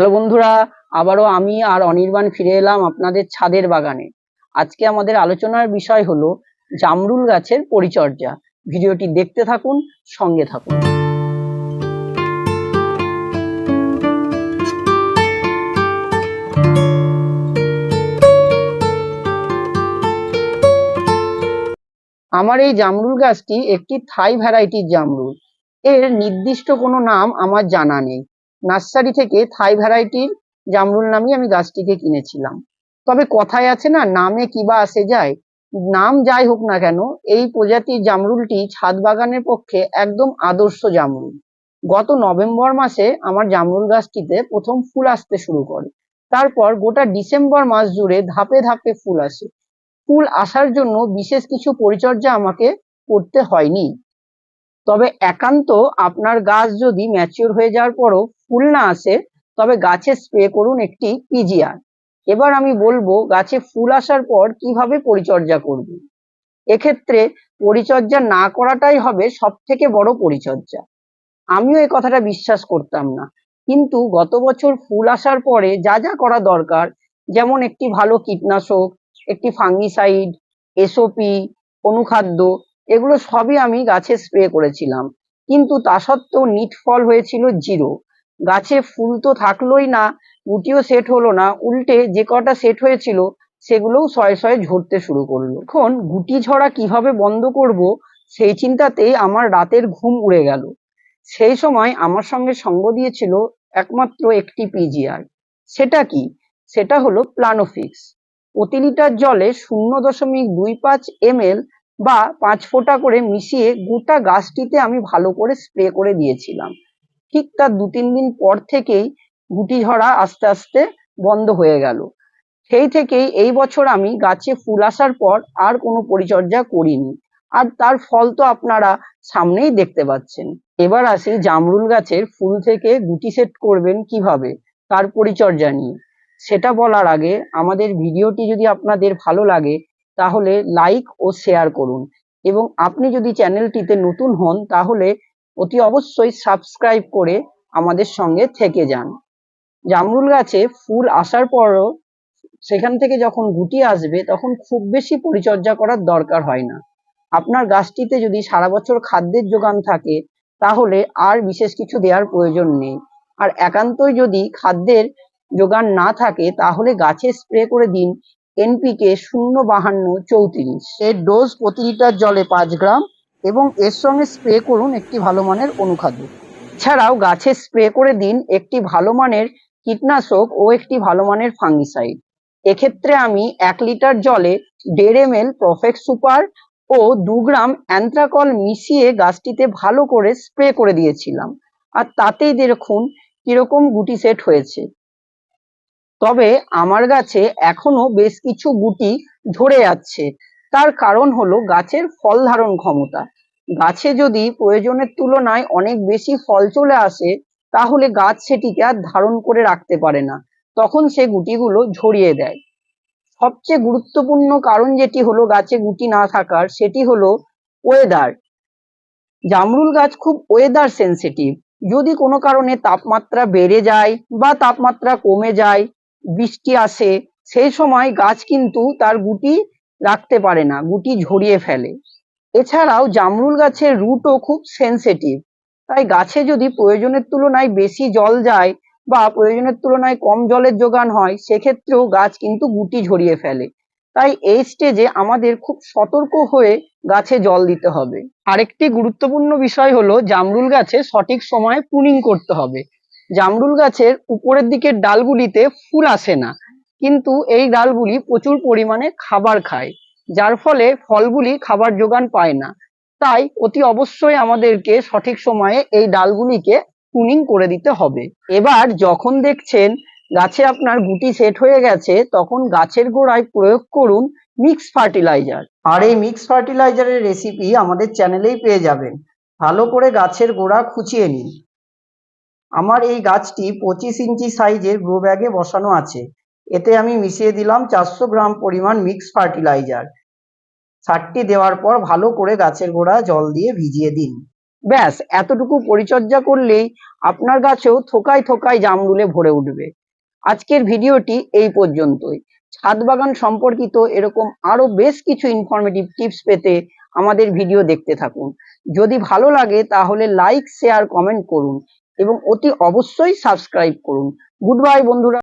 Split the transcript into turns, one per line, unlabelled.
Hello বন্ধুরা, আবারও আমি আর অনির্বাণ ফিরে এলাম আপনাদের ছাদের বাগানে। আজকে আমাদের আলোচনার বিষয় হলো জামরুল গাছের পরিচর্যা। ভিডিওটি দেখতে থাকুন, সঙ্গে থাকুন। আমার এই জামরুল গাছটি একটি থাই ভ্যারাইটির জামরুল। এর নির্দিষ্ট কোনো নাম আমার জানা নেই। নার্সারি থেকে থাই ভ্যারাইটির জামরুল নামই আমি গাছটিকে কিনেছিলাম। তবে কথায় আছে না, নামে কিবা আসে যায়, নাম যাই হোক না কেন, এই প্রজাতির জামরুলটি ছাদ বাগানের পক্ষে একদম আদর্শ জামরুল। গত নভেম্বর মাসে আমার জামরুল গাছটিতে প্রথম ফুল আসতে শুরু করে। তারপর গোটা ডিসেম্বর মাস জুড়ে ধাপে ধাপে ফুল আসে। ফুল আসার জন্য বিশেষ কিছু পরিচর্যা আমাকে করতে হয়নি। তবে একান্ত আপনার গাছ যদি ম্যাচিওর হয়ে যাওয়ার পরও ফুল না আসে, তবে গাছে স্প্রে করুন একটি পিজিআর এবার আমি বলব, গাছে ফুল আসার পর কীভাবে পরিচর্যা করবেন এক্ষেত্রে পরিচর্যা না করাটাই হবে সব থেকে বড় পরিচর্যা। আমিও এই কথাটা বিশ্বাস করতাম না। কিন্তু গত বছর ফুল আসার পরে যা যা করা দরকার, যেমন একটি ভালো কীটনাশক, একটি ফাঙ্গিসাইড এসওপি অনুখাদ্য, এগুলো সবই আমি গাছে স্প্রে করেছিলাম। কিন্তু তা সত্ত্বেও নিট ফল হয়েছিল জিরো গাছে ফুল তো থাকলোই না, গুটিও সেট হলো না, উল্টে যে কটা সেট হয়েছিল সেগুলোও শয়ে শয়ে ঝরতে শুরু করল। এখন গুটি ঝরা কীভাবে বন্ধ করব সেই চিন্তাতেই আমার রাতের ঘুম উড়ে গেল। সেই সময় আমার সঙ্গে সঙ্গ দিয়েছিল একমাত্র একটি পিজিআর সেটা কি? সেটা হলো প্লানোফিক্স প্রতি লিটার জলে শূন্য দশমিক দুই পাঁচ এমএল বা পাঁচ ফোঁটা করে মিশিয়ে গোটা গাছটিতে আমি ভালো করে স্প্রে করে দিয়েছিলাম। ঠিক তার দু তিন দিন পর থেকেই গুটি ঝরা আস্তে আস্তে বন্ধ হয়ে গেল। সেই থেকেই এই বছর আমি গাছে ফুল আসার পর আর কোনো পরিচর্যা করিনি। আর তার ফল তো আপনারা সামনেই দেখতে পাচ্ছেন। এবার আসি জামরুল গাছের ফুল থেকে গুটি সেট করবেন কীভাবে, তার পরিচর্যা নিয়ে। সেটা বলার আগে আমাদের ভিডিওটি যদি আপনাদের ভালো লাগে, তাহলে লাইক ও শেয়ার করুন। এবং আপনি যদি চ্যানেলটিতে নতুন হন, তাহলে অতি অবশ্যই সাবস্ক্রাইব করে আমাদের সঙ্গে থেকে যান। জামরুল গাছে ফুল আসার পরও সেখান থেকে যখন গুটি আসবে, তখন খুব বেশি পরিচর্যা করার দরকার হয় না। আপনার গাছটিতে যদি সারা বছর খাদ্যের যোগান থাকে, তাহলে আর বিশেষ কিছু দেওয়ার প্রয়োজন নেই। আর একান্তই যদি খাদ্যের যোগান না থাকে, তাহলে গাছে স্প্রে করে দিন এনপিকে শূন্য বাহান্ন চৌত্রিশ। এর ডোজ প্রতি লিটার জলে পাঁচ গ্রাম এবং এর সঙ্গে স্প্রে করুন একটি ভালো মানের অনুখাদ্য। ছাড়াও গাছে স্প্রে করে দিন একটি ভালো মানের কীটনাশক ও একটি ভালো মানের ফাঙ্গিসাইড। এক্ষেত্রে আমি এক লিটার জলে দেড় এম এল প্রফেক্ট সুপার ও দু গ্রাম অ্যান্থ্রাকল মিশিয়ে গাছটিতে ভালো করে স্প্রে করে দিয়েছিলাম। আর তাতেই দেখুন কীরকম গুটি সেট হয়েছে। তবে আমার গাছে এখনও বেশ কিছু গুটি ধরে যাচ্ছে তার কারণ হলো গাছের ফল ধারণ ক্ষমতা। গাছে যদি প্রয়োজনের তুলনায় অনেক বেশি ফল চলে আসে, তাহলে গাছ সেটিকে আর ধারণ করে রাখতে পারে না। তখন সে গুটিগুলো ঝরিয়ে দেয়। সবচেয়ে গুরুত্বপূর্ণ কারণ যেটি হলো গাছে গুটি না থাকার, সেটি হলো ওয়েদার জামরুল গাছ খুব ওয়েদার সেন্সিটিভ যদি কোনো কারণে তাপমাত্রা বেড়ে যায় বা তাপমাত্রা কমে যায়, বৃষ্টি আসে, সেই সময় গাছ কিন্তু তার গুটি রাখতে পারে না, গুটি ঝরিয়ে ফেলে। এছাড়াও জামরুল গাছের রুটও খুব সেন্সিটিভ তাই গাছে যদি প্রয়োজনের তুলনায় বেশি জল যায় বা প্রয়োজনের তুলনায় কম জলের যোগান হয়, সেক্ষেত্রেও গাছ কিন্তু গুটি ঝরিয়ে ফেলে। তাই এই স্টেজে আমাদের খুব সতর্ক হয়ে গাছে জল দিতে হবে। আরেকটি গুরুত্বপূর্ণ বিষয় হলো জামরুল গাছে সঠিক সময়ে প্রুনিং করতে হবে। জামরুল গাছের উপরের দিকের ডালগুলিতে ফুল আসে না, কিন্তু এই ডালগুলি প্রচুর পরিমাণে খাবার খায়। যার ফলে ফলগুলি খাবার যোগান পায় না। তাই অতি অবশ্যই আমাদেরকে সঠিক সময়ে এই ডালগুলিকে প্রুনিং করে দিতে হবে। এবার যখন দেখছেন গাছে আপনার গুটি সেট হয়ে গেছে, তখন গাছের গোড়ায় প্রয়োগ করুন মিক্স ফার্টিলাইজার আর এই মিক্স ফার্টিলাইজারের রেসিপি আমাদের চ্যানেলেই পেয়ে যাবেন। ভালো করে গাছের গোড়া খুঁচিয়ে নিন। আমার এই গাছটি পঁচিশ ইঞ্চি সাইজের গ্রো ব্যাগে বসানো আছে। এতে আমি মিশিয়ে দিলাম চারশো গ্রাম পরিমাণ মিক্স ফার্টিলাইজার সারটি দেওয়ার পর ভালো করে গাছের গোড়া জল দিয়ে ভিজিয়ে দিন। ব্যাস, এতটুকু পরিচর্যা করলেই আপনার গাছেও থোকায় থোকায় জামরুলে ভরে উঠবে। আজকের ভিডিওটি এই পর্যন্তই। ছাদ বাগান সম্পর্কিত এরকম আরও বেশ কিছু ইনফরমেটিভ টিপস পেতে আমাদের ভিডিও দেখতে থাকুন। যদি ভালো লাগে তাহলে লাইক শেয়ার কমেন্ট করুন এবং অতি অবশ্যই সাবস্ক্রাইব করুন। গুড বাই বন্ধুরা।